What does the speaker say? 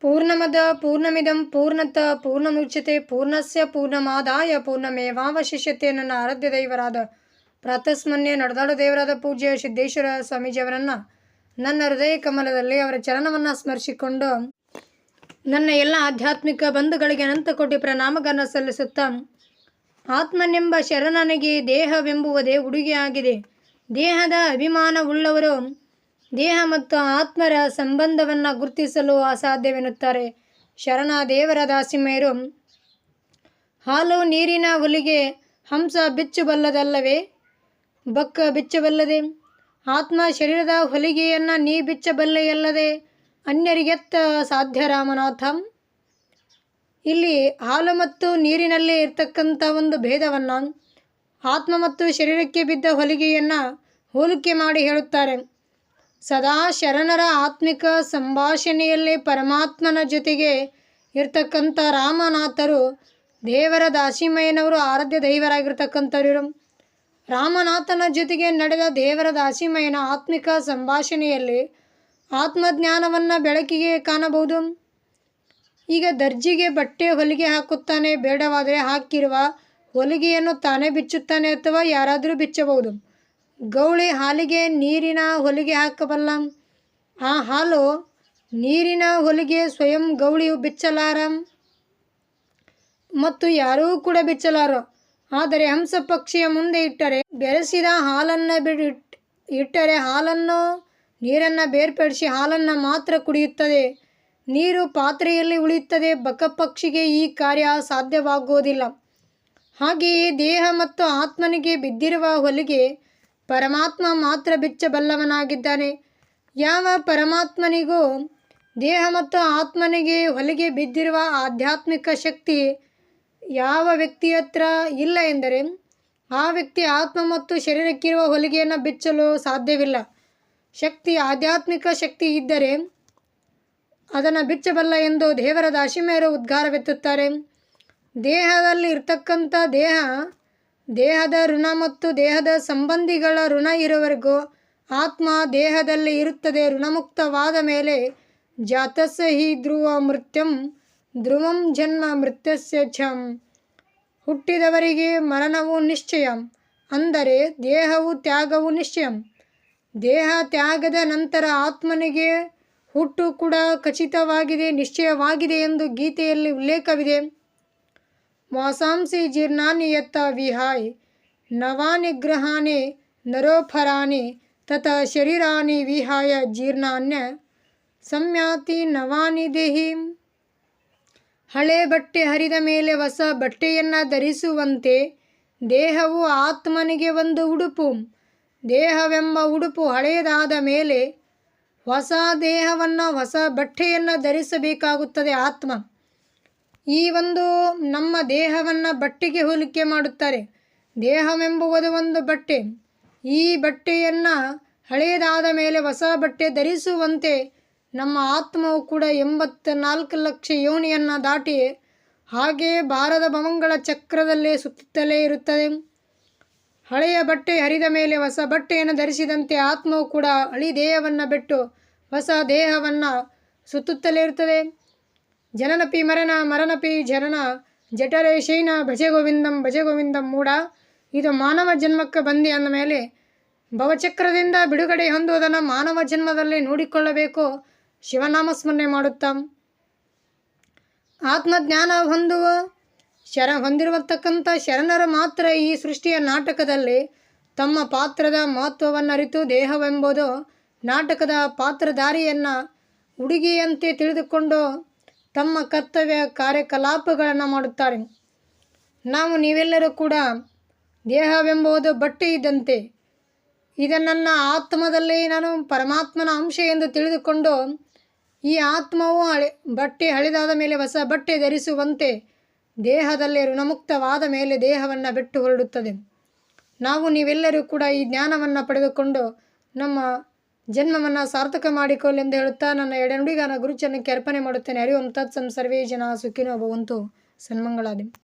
ಪೂರ್ಣಮದ ಪೂರ್ಣಮಿದಂ ಪೂರ್ಣತ ಪೂರ್ಣಮುಚ್ಯತೆ ಪೂರ್ಣಸ್ಯ ಪೂರ್ಣಮಾದಾಯ ಪೂರ್ಣಮೇವಾವಶಿಷ್ಯತೆ ನನ್ನ ಆರಾಧ್ಯ ದೈವರಾದ ಪ್ರಾತಸ್ಮನ್ಯ ನಡೆದಾಡ ದೇವರಾದ ಪೂಜ್ಯ ಸಿದ್ದೇಶ್ವರ ಸ್ವಾಮೀಜಿಯವರನ್ನು. ನನ್ನ ಹೃದಯ ಕಮಲದಲ್ಲಿ ಅವರ ಚರಣವನ್ನು ಸ್ಮರಿಸಿಕೊಂಡು ನನ್ನ ಎಲ್ಲ ಆಧ್ಯಾತ್ಮಿಕ ಬಂಧುಗಳಿಗೆ ಅನಂತ ಕೋಟಿ ಪ್ರಣಾಮಗಳನ್ನು ಸಲ್ಲಿಸುತ್ತಾ, ಆತ್ಮನೆಂಬ ಶರಣನಿಗೆ ದೇಹವೆಂಬುವುದೇ ಉಡುಗೆಯಾಗಿದೆ. ದೇಹದ ಅಭಿಮಾನವುಳ್ಳವರು ದೇಹ ಮತ್ತು ಆತ್ಮರ ಸಂಬಂಧವನ್ನು ಗುರುತಿಸಲು ಅಸಾಧ್ಯವೆನ್ನುತ್ತಾರೆ. ಶರಣ ದೇವರ ದಾಸಿಮೆಯರು ಹಾಲು ನೀರಿನ ಹುಲಿಗೆ ಹಂಸ ಬಿಚ್ಚಬಲ್ಲದಲ್ಲವೇ? ಬಕ್ಕ ಬಿಚ್ಚಬಲ್ಲದೆ? ಆತ್ಮ ಶರೀರದ ಹೊಲಿಗೆಯನ್ನು ನೀ ಬಿಚ್ಚಬಲ್ಲೆಯಲ್ಲದೆ ಅನ್ಯರಿಗೆತ್ತ ಸಾಧ್ಯ ರಾಮನಾಥ. ಇಲ್ಲಿ ಹಾಲು ಮತ್ತು ನೀರಿನಲ್ಲಿ ಇರ್ತಕ್ಕಂಥ ಒಂದು ಭೇದವನ್ನು ಆತ್ಮ ಮತ್ತು ಶರೀರಕ್ಕೆ ಬಿದ್ದ ಹೊಲಿಗೆಯನ್ನು ಹೋಲಿಕೆ ಮಾಡಿ ಹೇಳುತ್ತಾರೆ. ಸದಾ ಶರಣರ ಆತ್ಮಿಕ ಸಂಭಾಷಣೆಯಲ್ಲಿ ಪರಮಾತ್ಮನ ಜೊತೆಗೆ ಇರ್ತಕ್ಕಂಥ ರಾಮನಾಥರು ದೇವರ ದಾಸಿಮಯ್ಯನವರು ಆರಾಧ್ಯ ದೈವರಾಗಿರ್ತಕ್ಕಂಥವ್ರು ರಾಮನಾಥನ ಜೊತೆಗೆ ನಡೆದ ದೇವರ ದಾಸಿಮಯ್ಯನ ಆತ್ಮಿಕ ಸಂಭಾಷಣೆಯಲ್ಲಿ ಆತ್ಮಜ್ಞಾನವನ್ನು ಬೆಳಕಿಗೆ ಕಾಣಬಹುದು. ಈಗ ದರ್ಜಿಗೆ ಬಟ್ಟೆ ಹೊಲಿಗೆ ಹಾಕುತ್ತಾನೆ, ಬೇಡವಾದರೆ ಹಾಕಿರುವ ಹೊಲಿಗೆಯನ್ನು ತಾನೇ ಬಿಚ್ಚುತ್ತಾನೆ ಅಥವಾ ಯಾರಾದರೂ ಬಿಚ್ಚಬಹುದು. ಗೌಳಿ ಹಾಲಿಗೆ ನೀರಿನ ಹೊಲಿಗೆ ಹಾಕಬಲ್ಲ. ಆ ಹಾಲು ನೀರಿನ ಹೊಲಿಗೆ ಸ್ವಯಂ ಗೌಳಿಯು ಬಿಚ್ಚಲಾರ. ಮತ್ತು ಯಾರೂ ಕೂಡ ಬಿಚ್ಚಲಾರು. ಆದರೆ ಹಂಸ ಪಕ್ಷಿಯ ಮುಂದೆ ಇಟ್ಟರೆ ಬೆರೆಸಿದ ಹಾಲನ್ನು ಬಿಡಿ ಇಟ್ಟರೆ ಹಾಲನ್ನು, ನೀರನ್ನು ಬೇರ್ಪಡಿಸಿ ಹಾಲನ್ನು ಮಾತ್ರ ಕುಡಿಯುತ್ತದೆ. ನೀರು ಪಾತ್ರೆಯಲ್ಲಿ ಉಳಿಯುತ್ತದೆ ಬಕಪಕ್ಷಿಗೆ ಈ ಕಾರ್ಯ ಸಾಧ್ಯವಾಗುವುದಿಲ್ಲ. ಹಾಗೆಯೇ ದೇಹ ಮತ್ತು ಆತ್ಮನಿಗೆ ಬಿದ್ದಿರುವ ಹೊಲಿಗೆ ಪರಮಾತ್ಮ ಮಾತ್ರ ಬಿಚ್ಚಬಲ್ಲವನಾಗಿದ್ದಾನೆ. ಯಾವ ಪರಮಾತ್ಮನಿಗೂ ದೇಹ ಮತ್ತು ಆತ್ಮನಿಗೆ ಹೊಲಿಗೆ ಬಿದ್ದಿರುವ ಆಧ್ಯಾತ್ಮಿಕ ಶಕ್ತಿ ಯಾವ ವ್ಯಕ್ತಿ ಹತ್ರ ಇಲ್ಲ ಎಂದರೆ ಆ ವ್ಯಕ್ತಿ ಆತ್ಮ ಮತ್ತು ಶರೀರಕ್ಕಿರುವ ಹೊಲಿಗೆಯನ್ನು ಬಿಚ್ಚಲು ಸಾಧ್ಯವಿಲ್ಲ. ಶಕ್ತಿ ಆಧ್ಯಾತ್ಮಿಕ ಶಕ್ತಿ ಇದ್ದರೆ ಅದನ್ನು ಬಿಚ್ಚಬಲ್ಲ ಎಂದು ದೇವರ ದಾಶಿಮೆಯರು ಉದ್ಗಾರವೆತ್ತುತ್ತಾರೆ. ದೇಹದಲ್ಲಿ ಇರ್ತಕ್ಕಂಥ ದೇಹ ದೇಹದ ಋಣ ಮತ್ತು ದೇಹದ ಸಂಬಂಧಿಗಳ ಋಣ ಇರುವವರೆಗೂ ಆತ್ಮ ದೇಹದಲ್ಲಿ ಇರುತ್ತದೆ. ಋಣಮುಕ್ತವಾದ ಮೇಲೆ ಜಾತಸ್ಯ ಹಿ ಧ್ರುವ ಮೃತ್ಯಂ, ಧ್ರುವಂ ಜನ್ಮ ಮೃತ್ಯಸ್ಯ ಛಂ. ಹುಟ್ಟಿದವರಿಗೆ ಮರಣವು ನಿಶ್ಚಯ, ಅಂದರೆ ದೇಹವು ತ್ಯಾಗವು ನಿಶ್ಚಯ. ದೇಹ ತ್ಯಾಗದ ನಂತರ ಆತ್ಮನಿಗೆ ಹುಟ್ಟು ಕೂಡ ಖಚಿತವಾಗಿದೆ, ನಿಶ್ಚಯವಾಗಿದೆ ಎಂದು ಗೀತೆಯಲ್ಲಿ ಉಲ್ಲೇಖವಿದೆ. ವಾಸಾಂಸಿ जीर्णानि ವಿಹಾಯ್ ನವಾನಿ ಗ್ರಹಾನಿ ನರೋಫರಾನಿ ತತ ಶರೀರಾನಿ ವಿಹಾಯ ಜೀರ್ಣಾನ್ಯ ಸಂಯಾತಿ ನವಾನಿ ದೇಹಿ. ಹಳೆ ಬಟ್ಟೆ ಹರಿದ ಮೇಲೆ ಹೊಸ ಬಟ್ಟೆಯನ್ನು ಧರಿಸುವಂತೆ ದೇಹವು ಆತ್ಮನಿಗೆ ಒಂದು ಉಡುಪು. ದೇಹವೆಂಬ ಉಡುಪು ಹಳೆಯದಾದ ಮೇಲೆ ಹೊಸ ದೇಹವನ್ನು ಹೊಸ ಬಟ್ಟೆಯನ್ನು ಧರಿಸಬೇಕಾಗುತ್ತದೆ ಆತ್ಮ. ಈ ಒಂದು ನಮ್ಮ ದೇಹವನ್ನು ಬಟ್ಟೆಗೆ ಹೋಲಿಕೆ ಮಾಡುತ್ತಾರೆ. ದೇಹವೆಂಬುವುದು ಒಂದು ಬಟ್ಟೆ. ಈ ಬಟ್ಟೆಯನ್ನು ಹಳೆಯದಾದ ಮೇಲೆ ಹೊಸ ಬಟ್ಟೆ ಧರಿಸುವಂತೆ ನಮ್ಮ ಆತ್ಮವು ಕೂಡ ಎಂಬತ್ತ ನಾಲ್ಕು ಲಕ್ಷ ಯೋನಿಯನ್ನು ದಾಟಿ ಹಾಗೆಯೇ ಭಾರದ ಭವಂಗಳ ಚಕ್ರದಲ್ಲೇ ಸುತ್ತಲೇ ಇರುತ್ತದೆ. ಹಳೆಯ ಬಟ್ಟೆ ಹರಿದ ಮೇಲೆ ಹೊಸ ಬಟ್ಟೆಯನ್ನು ಧರಿಸಿದಂತೆ ಆತ್ಮವು ಕೂಡ ಹಳಿ ದೇಹವನ್ನು ಬಿಟ್ಟು ಹೊಸ ದೇಹವನ್ನು ಸುತ್ತುತ್ತಲೇ ಇರುತ್ತದೆ. ಜನನಪಿ ಮರಣ ಮರಣಪಿ ಜನನ ಜಠರೇ ಶೈನ ಭಜೆ ಗೋವಿಂದಂ ಭಜೆ ಗೋವಿಂದಂ ಮೂಡ. ಇದು ಮಾನವ ಜನ್ಮಕ್ಕೆ ಬಂದಿ ಅಂದ ಮೇಲೆ ಭವಚಕ್ರದಿಂದ ಬಿಡುಗಡೆ ಹೊಂದುವುದನ್ನು ಮಾನವ ಜನ್ಮದಲ್ಲಿ ನೋಡಿಕೊಳ್ಳಬೇಕು. ಶಿವನಾಮ ಸ್ಮರಣೆ ಮಾಡುತ್ತಾ. ಆತ್ಮಜ್ಞಾನ ಹೊಂದುವ ಶರ ಹೊಂದಿರತಕ್ಕಂಥ ಶರಣರು ಮಾತ್ರ ಈ ಸೃಷ್ಟಿಯ ನಾಟಕದಲ್ಲಿ ತಮ್ಮ ಪಾತ್ರದ ಮಹತ್ವವನ್ನು ಅರಿತು ದೇಹವೆಂಬುದು ನಾಟಕದ ಪಾತ್ರಧಾರಿಯನ್ನು ಹುಡುಗಿಯಂತೆ ತಿಳಿದುಕೊಂಡು ತಮ್ಮ ಕರ್ತವ್ಯ ಕಾರ್ಯಕಲಾಪಗಳನ್ನು ಮಾಡುತ್ತಾರೆ. ನಾವು ನೀವೆಲ್ಲರೂ ಕೂಡ ದೇಹವೆಂಬುದು ಬಟ್ಟೆ ಇದ್ದಂತೆ, ಇದು ನನ್ನ ಆತ್ಮದಲ್ಲಿ ನಾನು ಪರಮಾತ್ಮನ ಅಂಶ ಎಂದು ತಿಳಿದುಕೊಂಡು, ಈ ಆತ್ಮವು ಹಳೆ, ಬಟ್ಟೆ ಹಳೆದಾದ ಮೇಲೆ ಹೊಸ ಬಟ್ಟೆ ಧರಿಸುವಂತೆ, ದೇಹದಲ್ಲಿ ಋಣಮುಕ್ತವಾದ ಮೇಲೆ ದೇಹವನ್ನು ಬಿಟ್ಟು ಹೊರಡುತ್ತದೆ. ನಾವು ನೀವೆಲ್ಲರೂ ಕೂಡ ಈ ಜ್ಞಾನವನ್ನು ಪಡೆದುಕೊಂಡು ನಮ್ಮ ಜನ್ಮವನ್ನು ಸಾರ್ಥಕ ಮಾಡಿಕೊಳ್ಳಿ ಎಂದು ಹೇಳುತ್ತಾ ನನ್ನ ಎಡೆನುಡಿಗಾನ ಗುರುಚರಣಕ್ಕೆ ಅರ್ಪಣೆ ಮಾಡುತ್ತೇನೆ. ಹರಿ ಓಂ ತತ್ಸಂ ಸರ್ವೇ ಜನ ಸುಖಿನೋ ಭವಂತು. ಸನ್ಮಂಗಳಾದಿ.